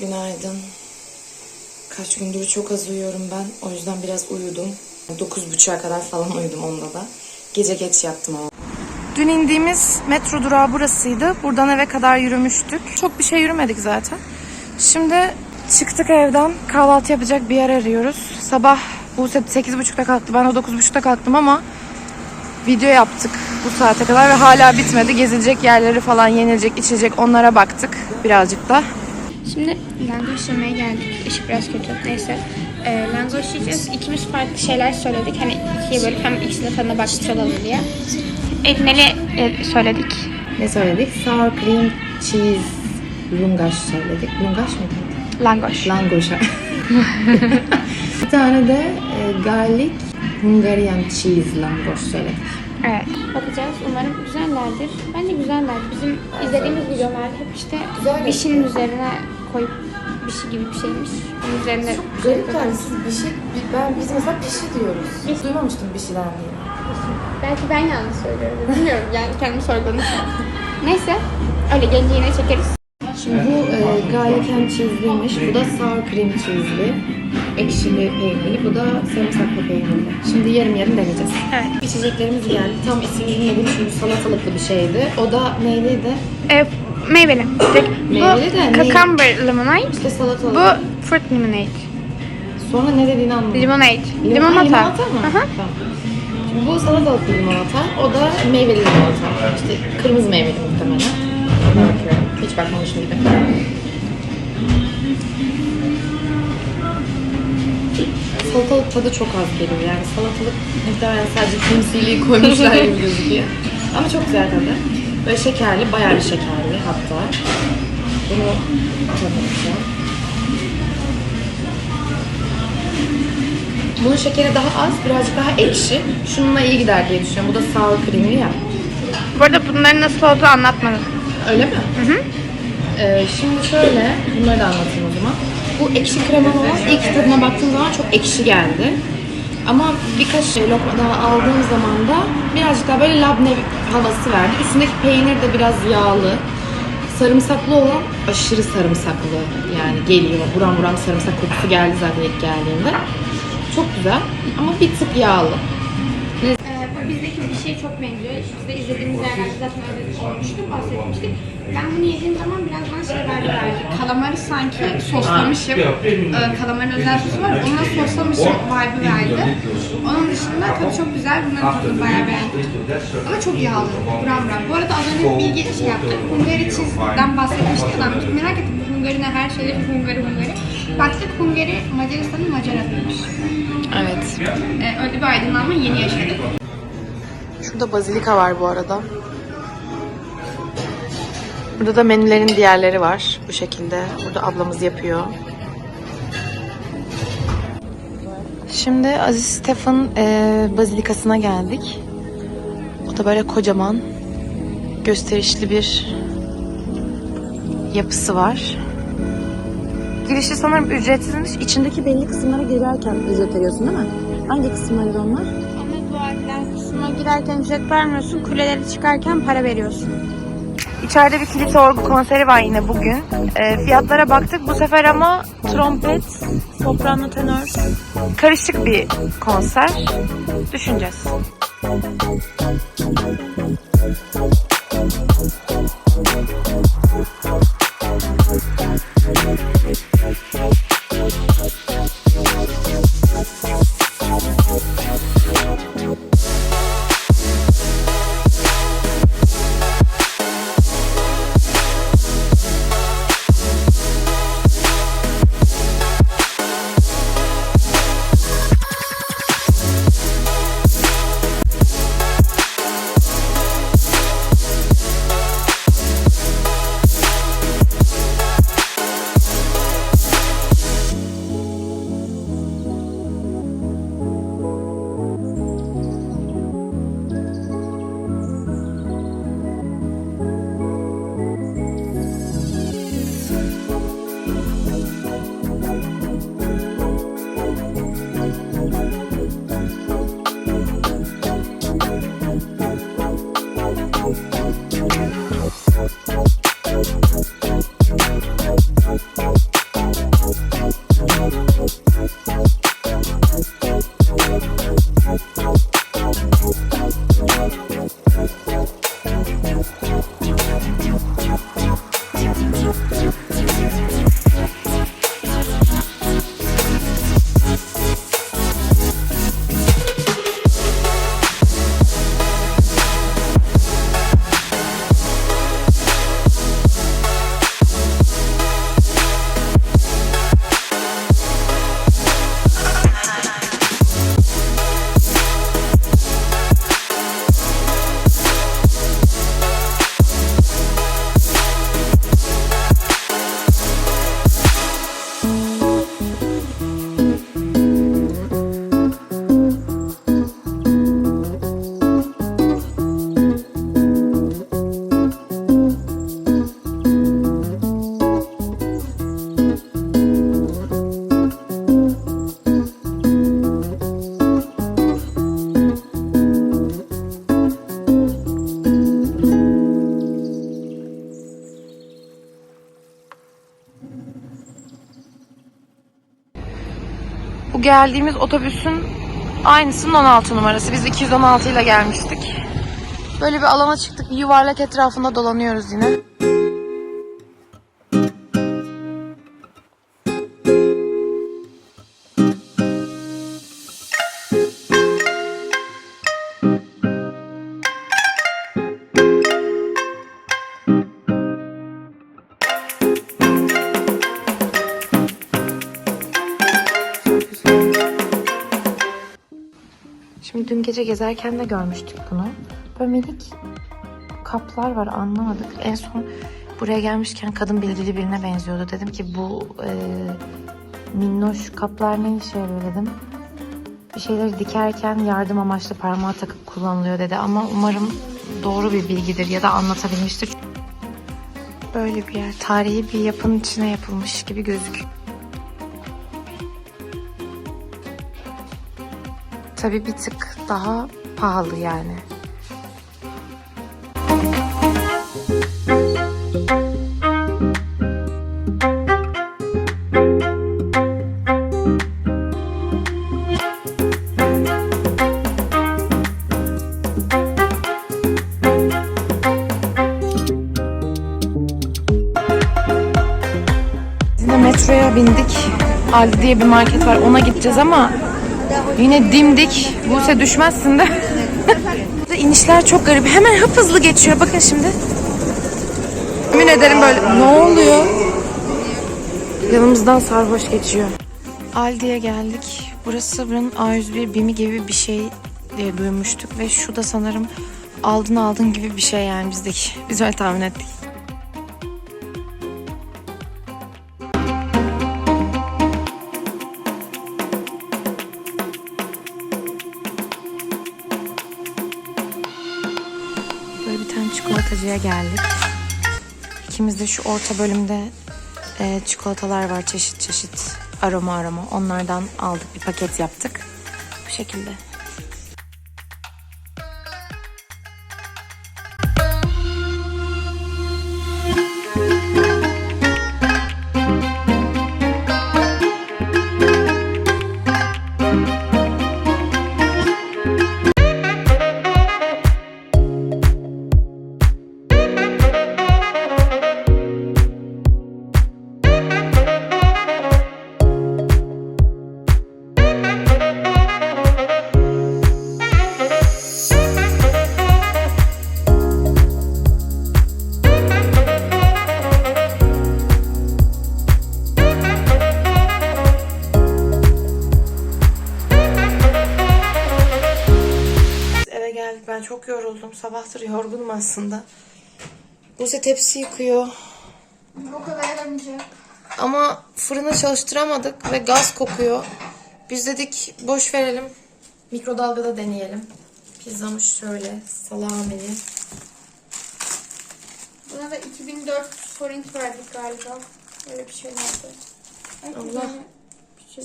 Günaydın. Kaç gündür çok az uyuyorum ben. O yüzden biraz uyudum. 9.30'a kadar falan uyudum onda da. Gece geç yattım ama. Dün indiğimiz metro durağı burasıydı. Buradan eve kadar yürümüştük. Çok bir şey yürümedik zaten. Şimdi çıktık evden. Kahvaltı yapacak bir yer arıyoruz. Sabah Buse 8.30'da kalktı. Ben de 9.30'da kalktım ama video yaptık bu saate kadar ve hala bitmedi. Gezilecek yerleri falan, yenilecek, içecek onlara baktık birazcık da. Şimdi langoş yemeye geldik. Işık biraz kötü. Neyse. Ee, langoş yiyeceğiz. İkimiz farklı şeyler söyledik. Hani ikiye bölüp hem ikisinin tadına bakmış olalım diye. Edneli e, söyledik. Ne söyledik? Sour cream cheese lungaş söyledik. Lungaş mıydı? Langoş. Langoşa. bir tane de e, garlic Hungarian cheese langoş söyledik. Evet. Bakacağız. Umarım güzellerdir. Bence güzeller. Bizim izlediğimiz videolar hep işte bir şeyin üzerine koyup bir şey gibi bir şeymiş. Onun üzerine Garip yani siz bir şey, ben biz mesela pişi diyoruz. Hiç duymamıştım bir şeyden diye. Belki ben yanlış söylüyorum. Bilmiyorum yani kendimi sorguladım. Neyse. Öyle gelince yine çekeriz. Şimdi bu e, garlic and cheese'liymiş. Bu da sour cream cheese'li. Ekşili peynirli. Bu da sarımsaklı peynirli. Şimdi yarım yarım deneyeceğiz. Evet. İçeceklerimiz geldi. Tam ismini bilmediğim çünkü salatalıklı bir şeydi. O da neyliydi? Ee, meyveli. Meyveli de bu ne? cucumber lemonade. İşte salatalık. Bu fruit lemonade. Sonra ne dediğini anlamadım. Limonade. Limon- Limonata. Ha, limonata mı? Hı hı. Tamam. Şimdi bu salatalıklı limonata. O da meyveli limonata. İşte kırmızı meyveli muhtemelen. Bakıyorum. Hiç bakmamışım gibi. Salatalık tadı çok az geliyor yani salatalık muhtemelen sadece temsili koymuşlar gibi gözüküyor. Ama çok güzel tadı. Böyle şekerli, bayağı bir şekerli hatta. Bunu tadacağım. Bunun şekeri daha az, birazcık daha ekşi. Şununla iyi gider diye düşünüyorum. Bu da sour creamli ya. Bu arada bunların nasıl olduğu anlatmadım. Öyle mi? Hı hı. Ee, şimdi şöyle, bunları da anlatayım o zaman. Bu ekşi krema olan ilk tadına baktığım zaman çok ekşi geldi. Ama birkaç şey lokma daha aldığım zaman da birazcık daha böyle labne havası verdi. Üstündeki peynir de biraz yağlı. Sarımsaklı olan aşırı sarımsaklı yani geliyor. Buram buram sarımsak kokusu geldi zaten ilk geldiğinde. Çok güzel ama bir tık yağlı. Şeye çok benziyor. Biz de izlediğimiz yerlerde zaten öyle olmuştu, bahsetmiştik. Ben bunu yediğim zaman biraz bana şey verdi verdi. Kalamarı sanki soslamışım. Ee, kalamarın özel sosu var. Onunla soslamışım vibe'ı verdi. Onun dışında tabii çok güzel. Bunların tadını bayağı beğendim. Ama çok yağlı. Buram buram. Bu arada az önce bir bilgi şey yaptık. Hungary cheese'den bahsetmiştik adam. Merak ettim. Hungary ne her şeyleri Hungary Hungary. Baktık Hungary Macaristan'ın Macar adıymış. Evet. Ee, öyle bir aydınlanma yeni yaşadık. Şurada bazilika var bu arada. Burada da menülerin diğerleri var bu şekilde. Burada ablamız yapıyor. Şimdi Aziz Stefan e, bazilikasına geldik. O da böyle kocaman, gösterişli bir yapısı var. Girişi sanırım ücretsizmiş. İçindeki belli kısımlara girerken ücret veriyorsun değil mi? Hangi kısımları onlar? girerken ücret vermiyorsun, kulelere çıkarken para veriyorsun. İçeride bir kilise orgu konseri var yine bugün. E, fiyatlara baktık bu sefer ama trompet, soprano, tenör. Karışık bir konser. Düşüneceğiz. Thank you. Geldiğimiz otobüsün aynısının 16 numarası. Biz 216 ile gelmiştik. Böyle bir alana çıktık. Yuvarlak etrafında dolanıyoruz yine. Şimdi dün gece gezerken de görmüştük bunu. Böyle minik kaplar var anlamadık. En son buraya gelmişken kadın bilgili birine benziyordu. Dedim ki bu e, minnoş kaplar ne işe yarıyor dedim. Bir şeyleri dikerken yardım amaçlı parmağa takıp kullanılıyor dedi. Ama umarım doğru bir bilgidir ya da anlatabilmiştir. Böyle bir yer. Tarihi bir yapının içine yapılmış gibi gözüküyor. Tabii bir tık daha pahalı yani. Metroya bindik. Aldi diye bir market var. Ona gideceğiz ama yine dimdik. Buse düşmezsin de. İnişler çok garip. Hemen hıp hızlı geçiyor. Bakın şimdi. Emin ederim böyle. Ne oluyor? Yanımızdan sarhoş geçiyor. Aldi'ye geldik. Burası buranın A101 BİM'i gibi bir şey diye duymuştuk. Ve şu da sanırım aldın aldın gibi bir şey yani bizdeki. Biz öyle tahmin ettik. Çikolatacıya geldik. İkimiz de şu orta bölümde e, çikolatalar var çeşit çeşit aroma aroma. Onlardan aldık bir paket yaptık. Bu şekilde. Çok yoruldum. Sabahtır yorgunum aslında. Buse tepsi yıkıyor. O kadar yaramayacak. Ama fırını çalıştıramadık ve gaz kokuyor. Biz dedik boş verelim. Mikrodalgada deneyelim. Pizzamız şöyle salameli. Buna da 2004 forint verdik galiba. Öyle bir şey vardı. Allah. Bir şey.